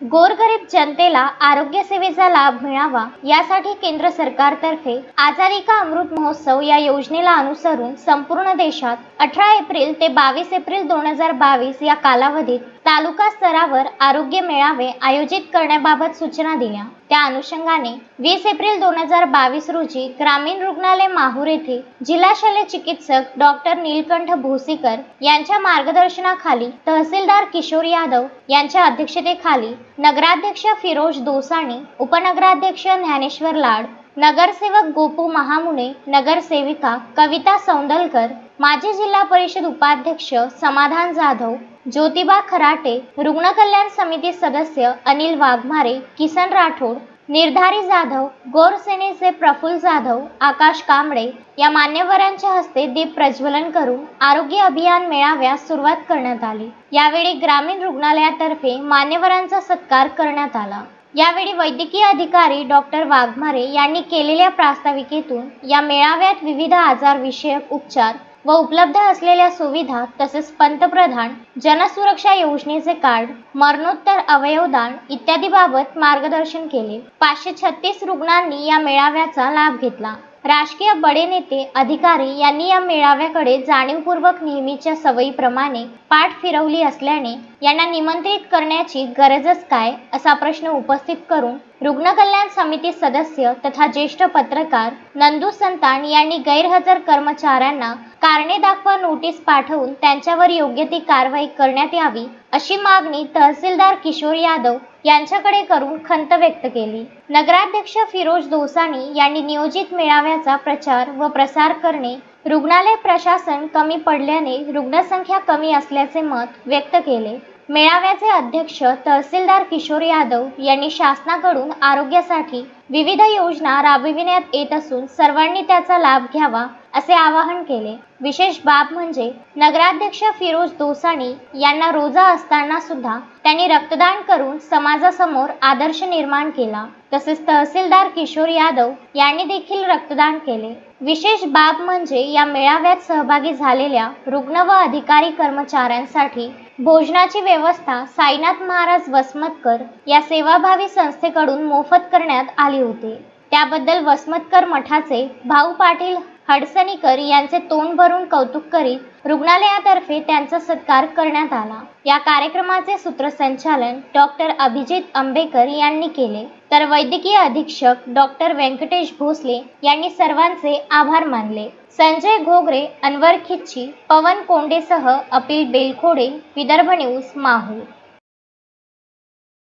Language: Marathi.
गोरगरीब जनतेला आरोग्य सेवेचा लाभ मिळावा यासाठी केंद्र सरकारतर्फे आजारी का अमृत महोत्सव या योजनेला अनुसरून संपूर्ण देशात अठरा एप्रिल ते बावीस एप्रिल दोन हजार बावीस या कालावधीत तालुका स्तरावर आरोग्य मेळावे आयोजित करण्याबाबत सूचना दिल्या. त्या अनुषंगाने वीस एप्रिल दोन हजार बावीस रोजी ग्रामीण रुग्णालय माहूर येथे जिल्हा शल्य चिकित्सक डॉक्टर नीलकंठ भोसीकर यांच्या मार्गदर्शनाखाली तहसीलदार किशोर यादव यांच्या अध्यक्षतेखाली नगराध्यक्ष फिरोज दोसाणी उपनगराध्यक्ष ज्ञानेश्वर लाड नगरसेवक गोपू महामुने नगरसेविका कविता सौंदलकर माजी जिल्हा परिषद उपाध्यक्ष समाधान जाधव ज्योतिबा खराटे रुग्ण कल्याण समिती सदस्य अनिल वाघमारे किसन राठोड निर्धारी जाधव गोरसेनेचे प्रफुल्ल जाधव आकाश कांबळे या मान्यवरांच्या हस्ते दीप प्रज्वलन करून आरोग्य अभियान मेळाव्यास सुरुवात करण्यात आली. यावेळी ग्रामीण रुग्णालयातर्फे मान्यवरांचा सत्कार करण्यात आला. यावेळी वैद्यकीय अधिकारी डॉक्टर वाघमारे यांनी केलेल्या प्रास्ताविकेतून या मेळाव्यात विविध आजार विषयक उपचार व उपलब्ध असलेल्या सुविधा तसेच पंतप्रधान जनसुरक्षा योजनेचे कार्ड मरणोत्तर अवयवदान इत्यादीबाबत मार्गदर्शन केले. पाचशे छत्तीस रुग्णांनी या मेळाव्याचा लाभ घेतला. राजकीय बडे नेते अधिकारी यांनी या मेळाव्याकडे जाणीवपूर्वक नेहमीच्या सवयीप्रमाणे पाठ फिरवली असल्याने यांना निमंत्रित करण्याची गरजच काय असा प्रश्न उपस्थित करून रुग्ण कल्याण समिती सदस्य तथा ज्येष्ठ पत्रकार नंदू संतान यांनी गैरहजर कर्मचाऱ्यांना कारणे दाखवा नोटीस पाठवून त्यांच्यावर योग्य ती कारवाई करण्यात यावी अशी मागणी तहसीलदार किशोर यादव यांच्याकडे करून खंत व्यक्त केली. नगराध्यक्ष फिरोज दोसानी यांनी नियोजित मेळाव्याचा प्रचार व प्रसार करणे रुग्णालय प्रशासन कमी पडल्याने रुग्णसंख्या कमी असल्याचे मत व्यक्त केले. मेळाव्याचे अध्यक्ष तहसीलदार किशोर यादव यांनी शासनाकडून आरोग्यासाठी विविध योजना राबविण्यात येत असून सर्वांनी त्याचा लाभ घ्यावा असे आवाहन केले. विशेष बाब म्हणजे नगराध्यक्ष फिरोज दोसाणी यांना रोजा असताना सुद्धा त्यांनी रक्तदान करून समाजासमोर आदर्श निर्माण केला. तसेच तहसीलदार किशोर यादव यांनी देखील रक्तदान केले. विशेष बाब म्हणजे या मेळाव्यात सहभागी झालेल्या रुग्ण व अधिकारी कर्मचाऱ्यांसाठी भोजनाची व्यवस्था साईनाथ महाराज वसमतकर या सेवाभावी संस्थेकडून मोफत करण्यात आली होती. त्याबद्दल वसमतकर मठाचे भाऊ पाटील हडसणीकर यांचे तोंड भरून कौतुक करीत रुग्णालयातर्फे त्यांचा सत्कार करण्यात आला. या कार्यक्रमाचे सूत्रसंचालन डॉक्टर अभिजित आंबेकर यांनी केले. तर वैद्यकीय अधीक्षक डॉक्टर व्यंकटेश भोसले यांनी सर्वांचे आभार मानले. संजय घोगरे अनवर खिच्ची पवन कोंडेसह अपिल बेलखोडे विदर्भ न्यूज माहूर.